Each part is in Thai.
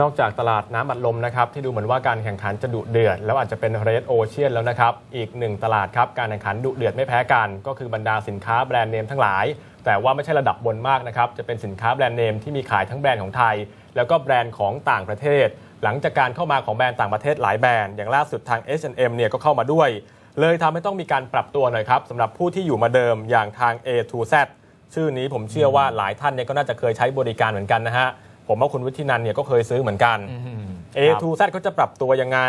นอกจากตลาดน้ำอัดลมนะครับที่ดูเหมือนว่าการแข่งขันจะดุเดือด แล้วอาจจะเป็นเรดโอเชียนแล้วนะครับ อีกหนึ่งตลาดครับการแข่งขันดุเดือดไม่แพ้กัน ก็คือบรรดาสินค้าแบรนด์เนมทั้งหลาย แต่ว่าไม่ใช่ระดับบนมากนะครับจะเป็นสินค้าแบรนด์เนมที่มีขายทั้งแบรนด์ของไทย แล้วก็แบรนด์ของต่างประเทศ หลังจากการเข้ามาของแบรนด์ต่างประเทศหลายแบรนด์อย่างล่าสุดทาง H&M เนี่ยก็เข้ามาด้วย เลยทำให้ต้องมีการปรับตัวหน่อยครับสำหรับผู้ที่อยู่มาเดิมอย่างทาง A to Z ชื่อนี้ผมเชื่อว่าหลายท่านเนี่ยก็น่าจะเคยใช้บริการเหมือนกันนะฮะ ผมว่าคุณวิทินันเนี่ยก็เคยซื้อเหมือนกัน A to Z เขาจะปรับตัวยังไง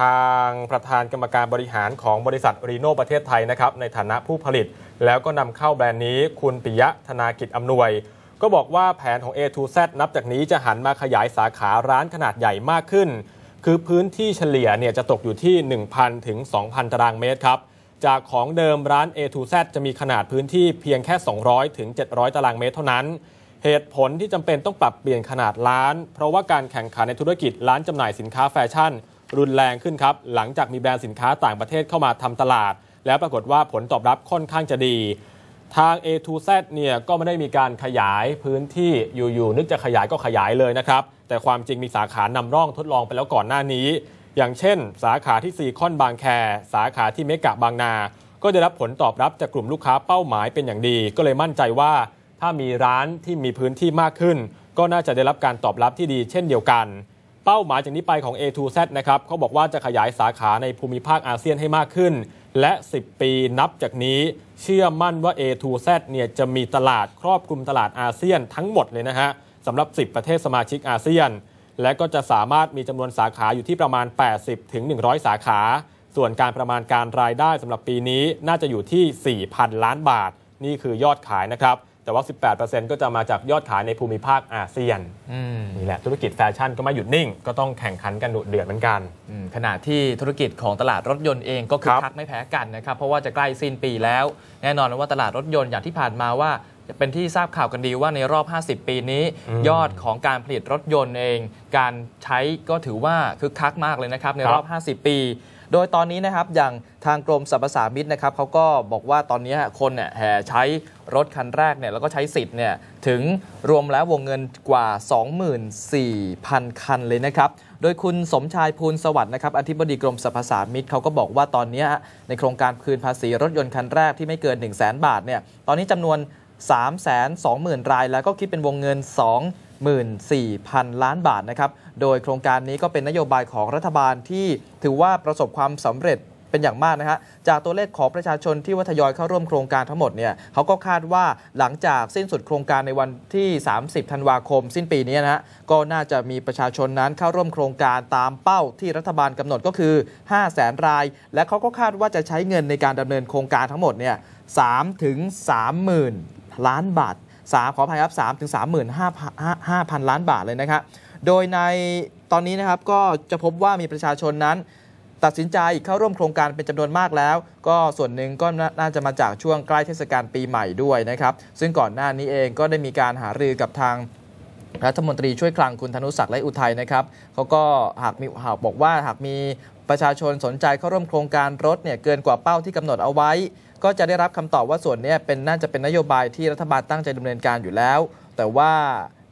ทางประธานกรรมการบริหารของบริษัทรีโนประเทศไทยนะครับในฐานะผู้ผลิต แล้วก็นำเข้าแบรนด์นี้คุณปิยะธนากิจอำนวย ก็บอกว่าแผนของ A to Z นับจากนี้จะหันมาขยายสาขาร้านขนาดใหญ่มากขึ้น คือพื้นที่เฉลี่ยเนี่ยจะตกอยู่ที่ 1,000 ถึง 2,000 ตารางเมตรครับจากของเดิมร้าน A to Z จะมีขนาดพื้นที่เพียงแค่ 200 ถึง 700 ตารางเมตรเท่านั้น เหตุผลที่จำเป็นต้องปรับเปลี่ยนขนาดร้าน เพราะว่าการแข่งขันในธุรกิจร้านจำหน่ายสินค้าแฟชั่น รุนแรงขึ้นครับ หลังจากมีแบรนด์สินค้าต่างประเทศเข้ามาทำตลาด แล้วปรากฏว่าผลตอบรับค่อนข้างจะดี ทาง A to Z เนี่ยก็ไม่ได้มีการขยายพื้นที่อยู่ๆนึกจะขยายก็ขยายเลยนะครับ แต่ความจริงมีสาขานำร่องทดลองไปแล้วก่อนหน้านี้ อย่างเช่น สาขาที่ซีคอนบางแค สาขาที่เมกะบางนา ก็ได้รับผลตอบรับจากกลุ่มลูกค้าเป้าหมายเป็นอย่างดี ก็เลยมั่นใจว่า ถ้ามีร้านที่มีพื้นที่มากขึ้น ก็น่าจะได้รับการตอบรับที่ดีเช่นเดียวกัน เป้าหมายจากนี้ไปของ A to Z นะครับเขาบอกว่าจะขยายสาขาในภูมิภาคอาเซียนให้มากขึ้น และ 10 ปีนับจากนี้ เชื่อมั่นว่า A to Z เนี่ยจะมีตลาดครอบคลุมตลาดอาเซียนทั้งหมดเลยนะฮะสำหรับ 10 ประเทศสมาชิกอาเซียน และก็จะสามารถมีจำนวนสาขาอยู่ที่ประมาณ 80ถึง100 สาขา ส่วนการประมาณการรายได้สำหรับปีนี้น่าจะอยู่ที่ 4,000 ล้านบาท นี่คือยอดขายนะครับ แต่ว่า 18%ก็จะมาจากยอดขายในภูมิภาคอาเซียนอืมนี่แหละธุรกิจแฟชั่นก็ไม่หยุดนิ่ง ก็ต้องแข่งขันกันดุเดือดเหมือนกันอืมขณะที่ธุรกิจของตลาดรถยนต์เองก็คึคกรับคักไม่แพ้กันนะครับ เพราะว่าจะใกล้สิ้นปีแล้ว แน่นอนว่าตลาดรถยนต์อย่างที่ผ่านมาว่าจะเป็นที่ทราบข่าวกันดีว่าในรอบ 50 ปีนี้อืมยอดของการผลิตรถยนต์เอง การใช้ก็ถือว่าคึกคักมากเลยนะครับในรอบ 50 ปี โดยตอนนี้นะครับอย่างทางกรมสรรพสามิตนะครับเขาก็บอกว่าตอนนี้คนเนี่ยแห่ใช้รถคันแรกเนี่ยแล้วก็ใช้สิทธิ์เนี่ยถึงรวมแล้ววงเงินกว่า 24,000 คันเลยนะครับโดยคุณสมชายภูลสวัสดิ์นะครับอธิบดีกรมสรรพสามิตเขาก็บอกว่าตอนนี้ในโครงการคืนภาษีรถยนต์คันแรกที่ไม่เกิน 1 0 0 0 0 0บาทเนี่ยตอนนี้จำนวน 320,000 ราย แล้วก็คิดเป็นวงเงิน24,000 ล้านบาทนะครับ โดยโครงการนี้ก็เป็นนโยบายของรัฐบาลที่ถือว่าประสบความสำเร็จเป็นอย่างมากนะฮะ จากตัวเลขของประชาชนที่ว่าทยอยเข้าร่วมโครงการทั้งหมดเนี่ยเขาก็คาดว่าหลังจากสิ้นสุดโครงการในวันที่ 30 ธันวาคม สิ้นปีนี้นะฮะ ก็น่าจะมีประชาชนนั้นเข้าร่วมโครงการตามเป้าที่รัฐบาลกำหนดก็คือ 5 0 0แสนราย และเขาก็คาดว่าจะใช้เงินในการดำเนินโครงการทั้งหมดเนี่ย3ถึง30,000ล้านบาท3ขออภัยครับ3ถึง35,000ล้านบาทเลยนะครับ โดยในตอนนี้นะครับก็จะพบว่ามีประชาชนนั้น ตัดสินใจเข้าร่วมโครงการเป็นจำนวนมากแล้ว ก็ส่วนหนึ่งก็น่าจะมาจากช่วงใกล้เทศกาลปีใหม่ด้วยนะครับ ซึ่งก่อนหน้านี้เองก็ได้มีการหารือกับทางรัฐมนตรีช่วยคลังคุณธนุศักดิ์และอุทัยนะครับเขาก็หากมีหากบอกว่าหากมีประชาชนสนใจเข้าร่วมโครงการรถเนี่ยเกินกว่าเป้าที่กำหนดเอาไว้ ก็จะได้รับคำตอบว่าส่วนนี้เป็นน่าจะเป็นนโยบายที่รัฐบาลตั้งใจดำเนินการอยู่แล้ว แต่ว่า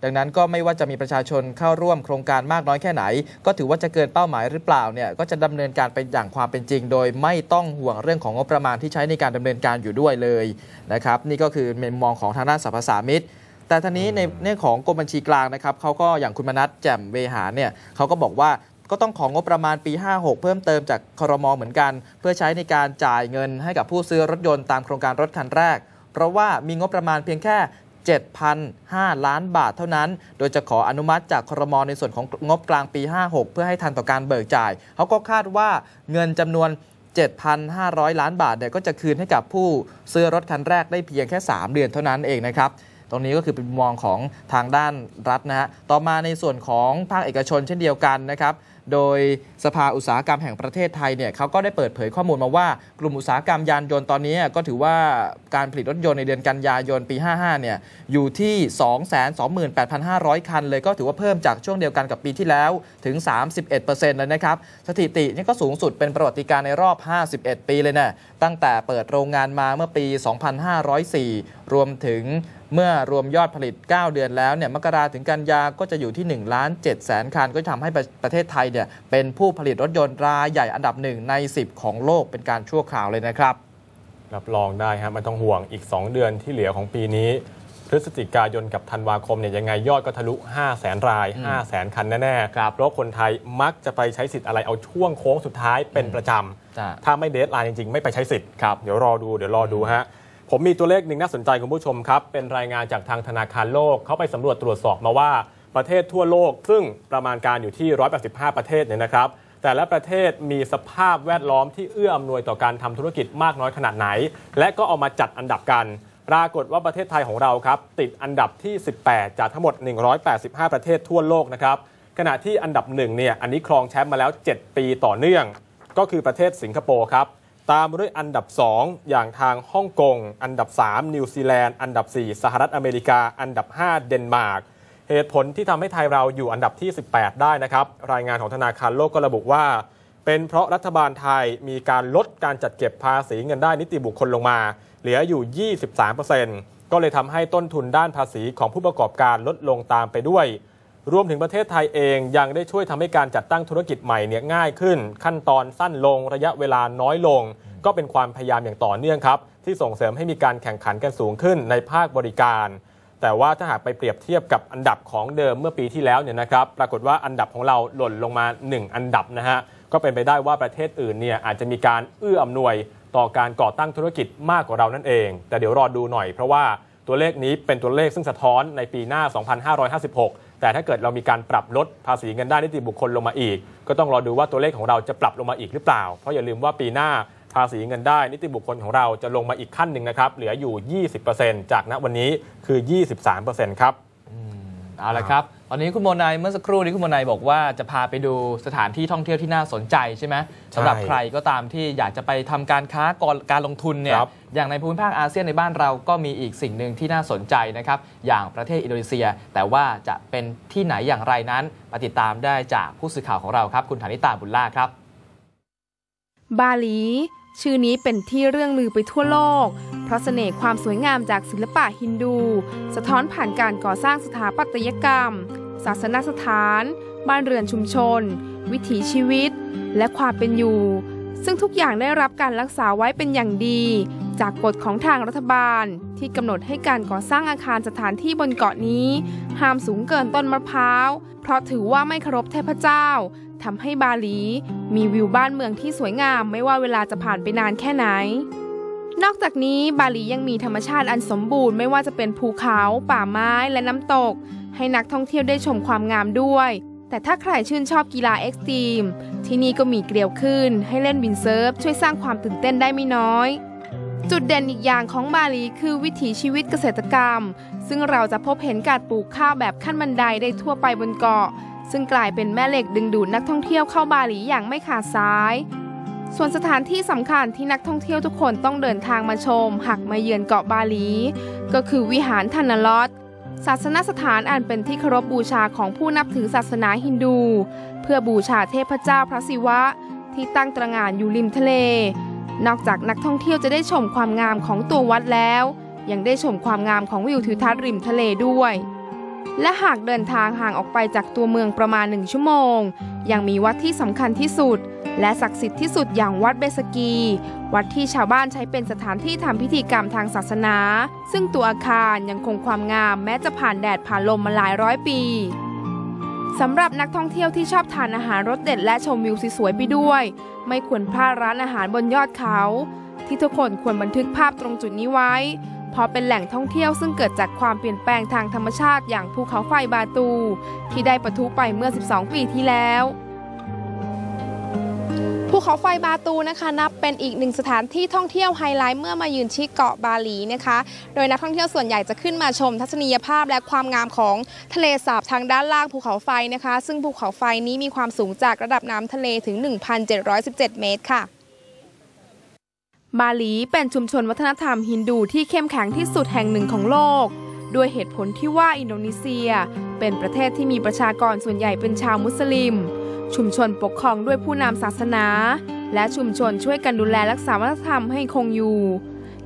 ดังนั้นก็ไม่ว่าจะมีประชาชนเข้าร่วมโครงการมากน้อยแค่ไหน ก็ถือว่าจะเกินเป้าหมายหรือเปล่าเนี่ยก็จะดำเนินการไปอย่างความเป็นจริง โดยไม่ต้องห่วงเรื่องของงบประมาณที่ใช้ในการดำเนินการอยู่ด้วยเลยนะครับนี่ก็คือมุมมองของทางด้านสรรพสามิตแต่ทีนี้ในเรื่องของกรมบัญชีกลางนะครับเขาก็อย่างคุณมนัทแจ่มเวหาเนี่ยเขาก็บอกว่าก็ต้องของงบประมาณปี 56 เพิ่มเติมจากครมเหมือนกัน เพื่อใช้ในการจ่ายเงินให้กับผู้ซื้อรถยนต์ตามโครงการรถคันแรก เพราะว่ามีงบประมาณเพียงแค่ 7,005 ล้านบาทเท่านั้น โดยจะขออนุมัติจากครมในส่วนของงบกลางปี 56 เพื่อให้ทันต่อการเบิกจ่าย เขาก็คาดว่าเงินจำนวน 7,500 ล้านบาทเนี่ยก็จะคืนให้กับผู้ซื้อรถคันแรกได้เพียงแค่ 3 เดือนเท่านั้นเองนะครับตรงนี้ก็คือเป็นมุมมองของทางด้านรัฐนะฮะ ต่อมาในส่วนของภาคเอกชนเช่นเดียวกันนะครับ โดยสภาอุตสาหกรรมแห่งประเทศไทยเนี่ยเขาก็ได้เปิดเผยข้อมูลมาว่ากลุ่มอุตสาหกรรมยานยนต์ตอนนี้ก็ถือว่าการผลิตรถยนต์ในเดือนกันยายนปี 55 เนี่ยอยู่ที่ 228,500 คัน เลยก็ถือว่าเพิ่มจากช่วงเดียวกันกับปีที่แล้วถึง 31%เลยนะครับ สถิตินี่ก็สูงสุดเป็นประวัติการในรอบ 51 ปีเลยนะตั้งแต่เปิดโรงงานมาเมื่อปี 2504 รวมถึง เมื่อรวมยอดผลิต 9 เดือนแล้วเนี่ยมกราถึงกันยาก็จะอยู่ที่1ล้าน7แสนคัน ก็ทำให้ประประเทศไทยเนี่ยเป็นผู้ผลิตรถยนต์รายใหญ่อันดับหนึ่งใน 10 ของโลกเป็นการชั่วคราวเลยนะครับ รับรองได้ฮะไม่ต้องห่วงอีก 2 เดือนที่เหลือของปีนี้ พฤศจิกายนกับธันวาคมเนี่ยยังไงยอดก็ทะลุ 5 0 0แสนรายอืม5 0 0แสนคันแน่ๆครับเพราะคนไทยมักจะไปใช้สิทธิ์อะไรเอาช่วงโค้งสุดท้ายเป็นประจำจ้ะถ้าไม่เดทไลน์จริงๆ ไม่ไปใช้สิทธิ์ครับเดี๋ยวรอดูเดี๋ยวรอดูฮะ ผมมีตัวเลขหนึ่งน่าสนใจคุณผู้ชมครับ เป็นรายงานจากทางธนาคารโลก เขาไปสำรวจตรวจสอบมาว่าประเทศทั่วโลก ซึ่งประมาณการอยู่ที่ 185 ประเทศเนี่ยนะครับ แต่ละประเทศมีสภาพแวดล้อมที่เอื้ออำนวยต่อการทำธุรกิจมากน้อยขนาดไหน และก็เอามาจัดอันดับกัน ปรากฏว่าประเทศไทยของเราครับติดอันดับที่ 18 จากทั้งหมด 185 ประเทศทั่วโลกนะครับขณะที่อันดับหนึ่งเนี่ยอันนี้ครองแชมป์มาแล้ว 7 ปีต่อเนื่อง ก็คือประเทศสิงคโปร์ครับ ตามมาด้วยอันดับ 2 อย่างทางฮ่องกง อันดับ 3 นิวซีแลนด์ อันดับ 4 สหรัฐอเมริกา อันดับ 5 เดนมาร์ก เหตุผลที่ทำให้ไทยเราอยู่อันดับที่ 18 ได้นะครับ รายงานของธนาคารโลกก็ระบุว่า เป็นเพราะรัฐบาลไทยมีการลดการจัดเก็บภาษีเงินได้นิติบุคคลลงมา เหลืออยู่ 23%ก็เลยทำให้ต้นทุนด้านภาษีของผู้ประกอบการลดลงตามไปด้วย รวมถึงประเทศไทยเองยังได้ช่วยทำให้การจัดตั้งธุรกิจใหม่เนี่ยง่ายขึ้น ขั้นตอนสั้นลงระยะเวลาน้อยลง ก็เป็นความพยายามอย่างต่อเนื่องครับ ที่ส่งเสริมให้มีการแข่งขันกันสูงขึ้นในภาคบริการ แต่ว่าถ้าหากไปเปรียบเทียบกับอันดับของเดิมเมื่อปีที่แล้วเนี่ยนะครับปรากฏว่าอันดับของเราหล่นลงมา 1 อันดับนะฮะก็เป็นไปได้ว่าประเทศอื่นเนี่ยอาจจะมีการเอื้ออำนวยต่อการก่อตั้งธุรกิจมากกว่าเรานั่นเอง แต่เดี๋ยวรอดูหน่อยเพราะว่าตัวเลขนี้เป็นตัวเลขซึ่งสะท้อนในปีหน้า 2556 แต่ถ้าเกิดเรามีการปรับลดภาษีเงินได้นิติบุคคลลงมาอีก ก็ต้องรอดูว่าตัวเลขของเราจะปรับลงมาอีกหรือเปล่า เพราะอย่าลืมว่าปีหน้าภาษีเงินได้นิติบุคคลของเราจะลงมาอีกขั้นหนึ่งนะครับเหลืออยู่ 20%จากณวันนี้คือ 23%ครับเอาละครับ ตอนนี้คุณโมนายเมื่อสักครู่นี้คุณโมนายบอกว่าจะพาไปดูสถานที่ท่องเที่ยวที่น่าสนใจใช่ไหมสำหรับใครก็ตามที่อยากจะไปทำการค้าก่อนการลงทุนเนี่ยครับอย่างในภูมิภาคอาเซียนในบ้านเราก็มีอีกสิ่งหนึ่งที่น่าสนใจนะครับอย่างประเทศอินโดนีเซีย แต่ว่าจะเป็นที่ไหนอย่างไรนั้นมาติดตามได้จากผู้สื่อข่าวของเราครับ คุณฐานิตาบุญล่าครับ บาหลี ชื่อนี้เป็นที่เรื่องลือไปทั่วโลก เพราะเสน่ห์ความสวยงามจากศิลปะฮินดู สะท้อนผ่านการก่อสร้างสถาปัตยกรรม ศาสนสถาน บ้านเรือนชุมชน วิถีชีวิต และความเป็นอยู่ ซึ่งทุกอย่างได้รับการรักษาไว้เป็นอย่างดี จากกฎของทางรัฐบาล ที่กำหนดให้การก่อสร้างอาคารสถานที่บนเกาะนี้ ห้ามสูงเกินต้นมะพร้าว เพราะถือว่าไม่เคารพเทพเจ้าทำให้บาหลี มีวิวบ้านเมืองที่สวยงามไม่ว่าเวลาจะผ่านไปนานแค่ไหน นอกจากนี้บาหลียังมีธรรมชาติอันสมบูรณ์ไม่ว่าจะเป็นภูเขา ป่าไม้และน้ำตก ให้นักท่องเที่ยวได้ชมความงามด้วย แต่ถ้าใครชื่นชอบกีฬาเอ็กซ์ตรีม ที่นี่ก็มีเกลียวขึ้น ให้เล่นวินเซิร์ฟช่วยสร้างความตื่นเต้นได้ไม่น้อย จุดเด่นอีกอย่างของบาหลีคือวิถีชีวิตเกษตรกรรม ซึ่งเราจะพบเห็นการปลูกข้าวแบบขั้นบันไดได้ทั่วไปบนเกาะ ซึ่งกลายเป็นแม่เหล็กดึงดูดนักท่องเที่ยวเข้าบาหลีอย่างไม่ขาดสาย ส่วนสถานที่สำคัญที่นักท่องเที่ยวทุกคนต้องเดินทางมาชม หากมาเยือนเกาะบาหลี ก็คือวิหารทันนลอดศาสนสถานอันเป็นที่เคารพบูชาของผู้นับถือศาสนาฮินดู เพื่อบูชาเทพเจ้าพระศิวะ ที่ตั้งตระหง่านอยู่ริมทะเล นอกจากนักท่องเที่ยวจะได้ชมความงามของตัววัดแล้ว ยังได้ชมความงามของวิวทิวทัศน์ริมทะเลด้วย และหากเดินทางห่างออกไปจากตัวเมืองประมาณหนึ่งชั่วโมง ยังมีวัดที่สำคัญที่สุด และศักดิ์สิทธิ์ที่สุดอย่างวัดเบสกี วัดที่ชาวบ้านใช้เป็นสถานที่ทำพิธีกรรมทางศาสนา ซึ่งตัวอาคารยังคงความงามแม้จะผ่านแดดผ่านลมมาหลายร้อยปีสำหรับนักท่องเที่ยวที่ชอบทานอาหารรสเด็ดและชมวิวสวยๆไปด้วย ไม่ควรพลาดร้านอาหารบนยอดเขา ที่ทุกคนควรบันทึกภาพตรงจุดนี้ไว้ เพราะเป็นแหล่งท่องเที่ยวซึ่งเกิดจากความเปลี่ยนแปลงทางธรรมชาติอย่างภูเขาไฟบาตู ที่ได้ปะทุไปเมื่อ 12 ปีที่แล้ว ภูเขาไฟบาตูนะคะนับเป็นอีกหนึ่งสถานที่ท่องเที่ยวไฮไลท์เมื่อมายืนที่เกาะบาหลีนะคะ โดยนักท่องเที่ยวส่วนใหญ่จะขึ้นมาชมทัศนียภาพและความงามของทะเลสาบทางด้านล่างภูเขาไฟนะคะ ซึ่งภูเขาไฟนี้มีความสูงจากระดับน้ำทะเลถึง 1,717 เมตรค่ะบาหลีเป็นชุมชนวัฒนธรรมฮินดูที่เข้มแข็งที่สุดแห่งหนึ่งของโลก ด้วยเหตุผลที่ว่าอินโดนีเซีย เป็นประเทศที่มีประชากรส่วนใหญ่เป็นชาวมุสลิม ชุมชนปกครองด้วยผู้นำศาสนา และชุมชนช่วยกันดูแลรักษาวัฒนธรรมให้คงอยู่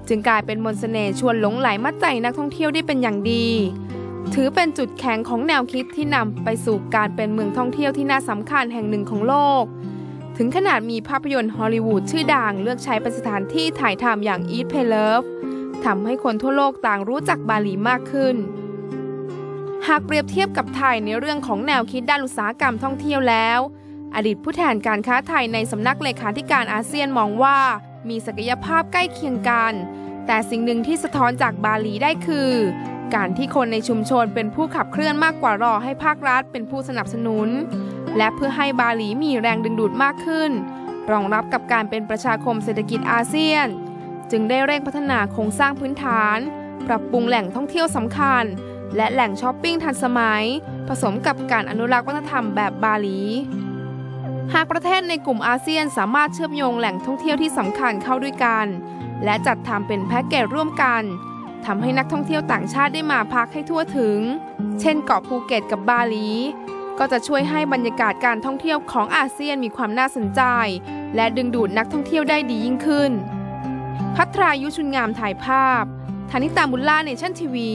จึงกลายเป็นมนต์เสน่ห์ชวนหลงไหลมัดใจนักท่องเที่ยวได้เป็นอย่างดี ถือเป็นจุดแข็งของแนวคิดที่นำไปสู่การเป็นเมืองท่องเที่ยวที่น่าสำคัญแห่งหนึ่งของโลก ถึงขนาดมีภาพยนตร์ฮอลลีวูดชื่อดังเลือกใช้เป็นสถานที่ถ่ายทำอย่าง Eat Pay Love ทำให้คนทั่วโลกต่างรู้จักบาหลีมากขึ้น หากเปรียบเทียบกับไทยในเรื่องของแนวคิดด้านอุตสาหกรรมท่องเที่ยวแล้ว อดีตผู้แทนการค้าไทยในสำนักเลขาธิการอาเซียนมองว่า มีศักยภาพใกล้เคียงกัน แต่สิ่งหนึ่งที่สะท้อนจากบาหลีได้คือ การที่คนในชุมชนเป็นผู้ขับเคลื่อนมากกว่ารอให้ภาครัฐเป็นผู้สนับสนุน และเพื่อให้บาหลีมีแรงดึงดูดมากขึ้น รองรับกับการเป็นประชาคมเศรษฐกิจอาเซียน จึงได้เร่งพัฒนาโครงสร้างพื้นฐาน ปรับปรุงแหล่งท่องเที่ยวสำคัญ และแหล่งช้อปปิ้งทันสมัย ผสมกับการอนุรักษ์วัฒนธรรมแบบบาหลี หากประเทศในกลุ่มอาเซียนสามารถเชื่อมโยงแหล่งท่องเที่ยวที่สำคัญเข้าด้วยกัน และจัดทำเป็นแพ็กเกจร่วมกันทำให้นักท่องเที่ยวต่างชาติได้มาพักให้ทั่วถึง เช่นเกาะภูเก็ตกับบาหลี ก็จะช่วยให้บรรยากาศการท่องเที่ยวของอาเซียนมีความน่าสนใจ และดึงดูดนักท่องเที่ยวได้ดียิ่งขึ้น พัทรายุชุนงามถ่ายภาพธนิตาบุลล่าเนชั่นทีวี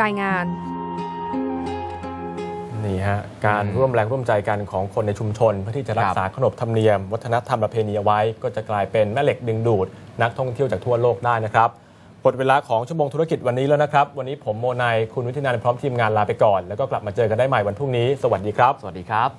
รายงาน นี่ฮะ การอืมร่วมแรงร่วมใจกันของคนในชุมชน เพื่อที่จะรักษาขนบธรรมเนียม วัฒนธรรมประเพณีเอาไว้ ก็จะกลายเป็นแม่เหล็กดึงดูด นักท่องเที่ยวจากทั่วโลกได้นะครับหมดเวลาของชั่วโมงธุรกิจวันนี้แล้วนะครับ วันนี้ผมโมนายคุณวิทินันท์พร้อมทีมงานลาไปก่อน แล้วก็กลับมาเจอกันได้ใหม่วันพรุ่งนี้ สวัสดีครับ สวัสดีครับ